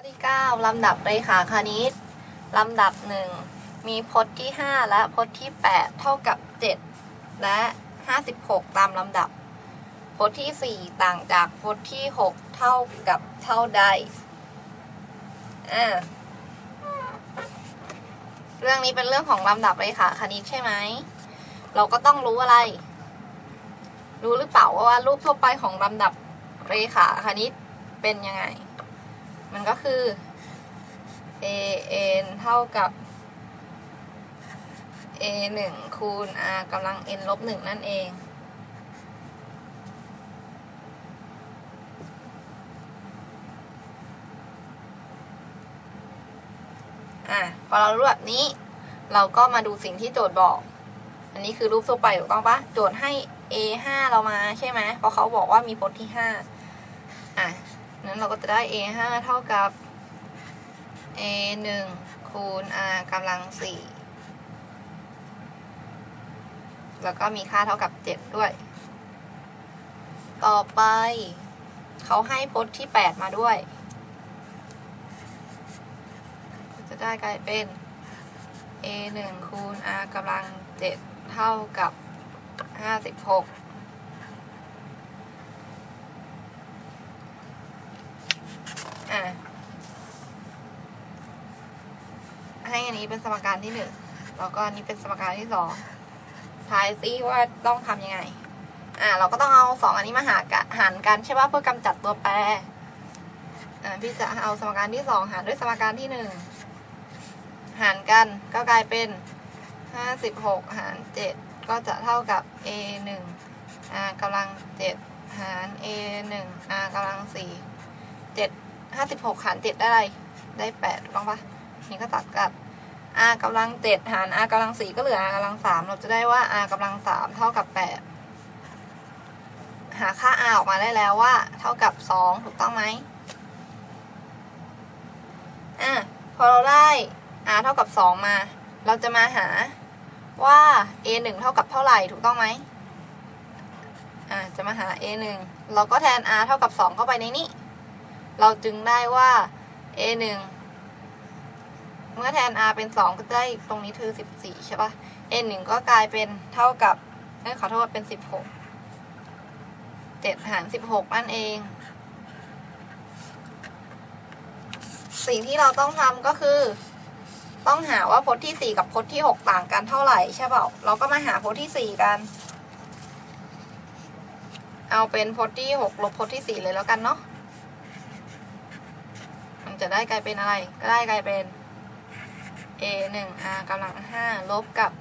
ข้อที่ 9 ลำดับเรขาคณิต ลำดับ 1 มีพจน์ที่ 5 และพจน์ที่ 8 เท่ากับ 7 และ 56 ตามลำดับ พจน์ที่ 4 ต่างจากพจน์ที่ 6 เท่ากับเท่าใดอ่าเรื่องนี้เป็นเรื่องของลำดับเรขาคณิตใช่ไหม เราก็ต้องรู้อะไร รู้หรือเปล่าว่ารูปทั่วไปของลำดับเรขาคณิตเป็นยังไง มันก็คือ a n เท่ากับ a 1คูณ r กำลัง n ลบ1นั่นเอง อะ พอเรารู้แบบนี้ เราก็มาดูสิ่งที่โจทย์บอก อันนี้คือรูปทั่วไปถูกต้องปะโจทย์ให้ a 5เรามาใช่ไหมเพราะเขาบอกว่ามีพจน์ที่ 5 อะ นั้นเราก็จะได้ a 5เท่ากับ a 1คูณ r กำลัง 4 แล้วก็มีค่าเท่ากับ 7 ด้วย ต่อไป เขาให้พจน์ที่ 8 มาด้วย จะได้กลายเป็น a 1คูณ r กำลัง 7 เท่ากับ 56 อะให้อันนี้เป็นสมการที่หนึ่งแล้วก็อันนี้เป็นสมการที่สองทายซิว่าต้องทำยังไง อะเราก็ต้องเอาสองอันนี้มาหากะหารกันใช่ป่ะเพื่อกำจัดตัวแปร อะพี่จะเอาสมการที่สองหารด้วยสมการที่หนึ่งหารกันก็กลายเป็นห้าสิบหกหารเจ็ดก็จะเท่ากับ a หนึ่ง r กำลังเจ็ดหาร a หนึ่ง r กำลังสี่เจ็ด ห้าสิบหกหารเจ็ดได้อะไร ได้แปดถูกต้องปะนี่ก็ตัดกับ r กำลังเจ็ดหาร r กำลังสี่ก็เหลือ r กำลังสามเราจะได้ว่า r กำลังสามเท่ากับแปดหาค่า r ออกมาได้แล้วว่า เท่ากับสองถูกต้องไหมอะพอเราได้ r เท่ากับสองมา เราจะมาหาว่า a หนึ่งเท่ากับเท่าไหร่ถูกต้องไหมอะจะมาหา a หนึ่งเราก็แทน r เท่ากับสองเข้าไปในนี้ เราจึงได้ว่า a หนึ่งเมื่อแทน r เป็น 2 ก็ได้ตรงนี้คือ 14 ใช่ปะ n 1ก็กลายเป็นเท่ากับเอ้ยขอโทษเป็น 16 7 หาร 16 นั่นเอง สิ่งที่เราต้องทำก็คือ ต้องหาว่าพจน์ที่ 4 กับพจน์ที่ 6 ต่างกันเท่าไหร่ใช่เปล่าเราก็มาหาพจน์ที่ 4 กัน เอาเป็นพจน์ที่ 6 ลบพจน์ที่ 4 เลยแล้วกันเนาะ จะได้กลายเป็นอะไร ก็ได้กลายเป็น a 1 r กำลัง 5 ลบกับ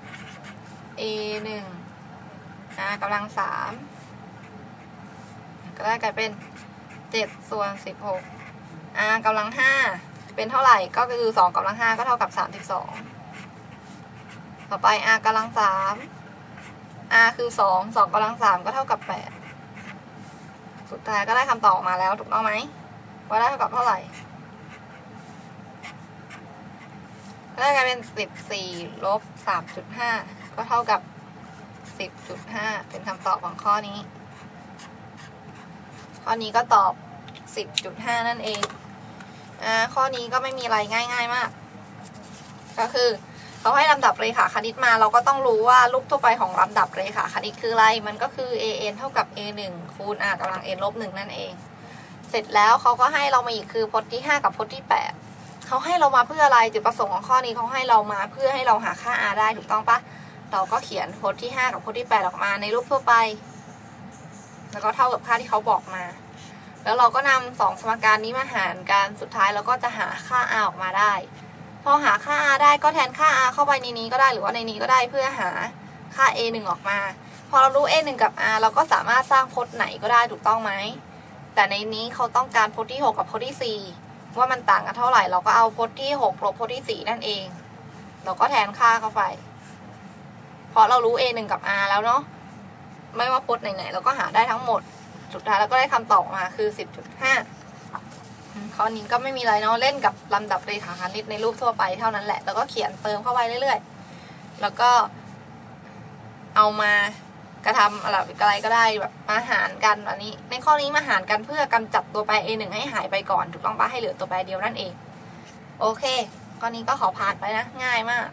a 1 r กำลัง 3 ก็ได้กลายเป็น 7 ส่วน 16 r กำลัง 5 เป็นเท่าไหร่ ก็คือ 2กำลัง 5 ก็เท่ากับ 32 ต่อไป r กำลัง 3 r คือ 2 2กำลัง 3 ก็เท่ากับ 8 สุดท้ายก็ได้คำตอบมาแล้วถูกต้องไหม ว่าได้เท่ากับเท่าไหร่ ก็ได้กลายเป็นสิบสี่ลบสามจุดห้าก็เท่ากับสิบจุดห้าเป็นคำตอบของข้อนี้ ข้อนี้ก็ตอบสิบจุดห้านั่นเองอ่าข้อนี้ก็ไม่มีอะไรง่าย ๆมาก ก็คือเขาให้ลำดับเรขาคณิตมา เราก็ต้องรู้ว่ารูปทั่วไปของลำดับเรขาคณิตคืออะไร มันก็คือ a n เท่ากับ a 1คูณ r กำลัง n ลบ1นั่นเอง เสร็จแล้วเขาก็ให้เรามาอีกคือพจน์ที่ 5 กับพจน์ที่ 8 เขาให้เรามาเพื่ออะไรจุดประสงค์ของข้อนี้เขาให้เรามาเพื่อให้เราหาค่า r ได้ถูกต้องปะเราก็เขียนพจน์ที่ 5 กับพจน์ที่ 8 ออกมาในรูปทั่วไป แล้วก็เท่ากับค่าที่เขาบอกมา แล้วเราก็นำสองสมการนี้มาหารกันสุดท้ายเราก็จะหาค่า r ออกมาได้ พอหาค่า r ได้ก็แทนค่า r เข้าไปในนี้ก็ได้หรือว่าในนี้ก็ได้เพื่อหาค่า a 1ออกมา พอเรารู้ a 1กับ r เราก็สามารถสร้างพจน์ไหนก็ได้ถูกต้องไหมแต่ในนี้เขาต้องการพจน์ที่ 6 กับพจน์ที่ 4 ว่ามันต่างกันเท่าไหร่ เราก็เอาพจน์ที่หกลบพจน์ที่สี่นั่นเอง เราก็แทนค่าเข้าไป เพราะเรารู้ a หนึ่งกับ r แล้วเนาะไม่ว่าพจน์ไหนๆเราก็หาได้ทั้งหมด สุดท้ายเราก็ได้คำตอบมาคือสิบจุดห้าข้อนี้ก็ไม่มีอะไรเนาะเล่นกับลำดับเรขาคณิตในรูปทั่วไปเท่านั้นแหละ แล้วก็เขียนเติมเข้าไปเรื่อยๆ แล้วก็เอามา กระทำอะไรอะไรก็ได้แบบมาหารกันอันนี้ ในข้อนี้มาหารกันเพื่อกำจัดตัวแปร a 1ให้หายไปก่อน ถูกต้องปะให้เหลือตัวแปรเดียวนั่นเอง โอเคข้อนี้ก็ขอผ่านไปนะ ง่ายมาก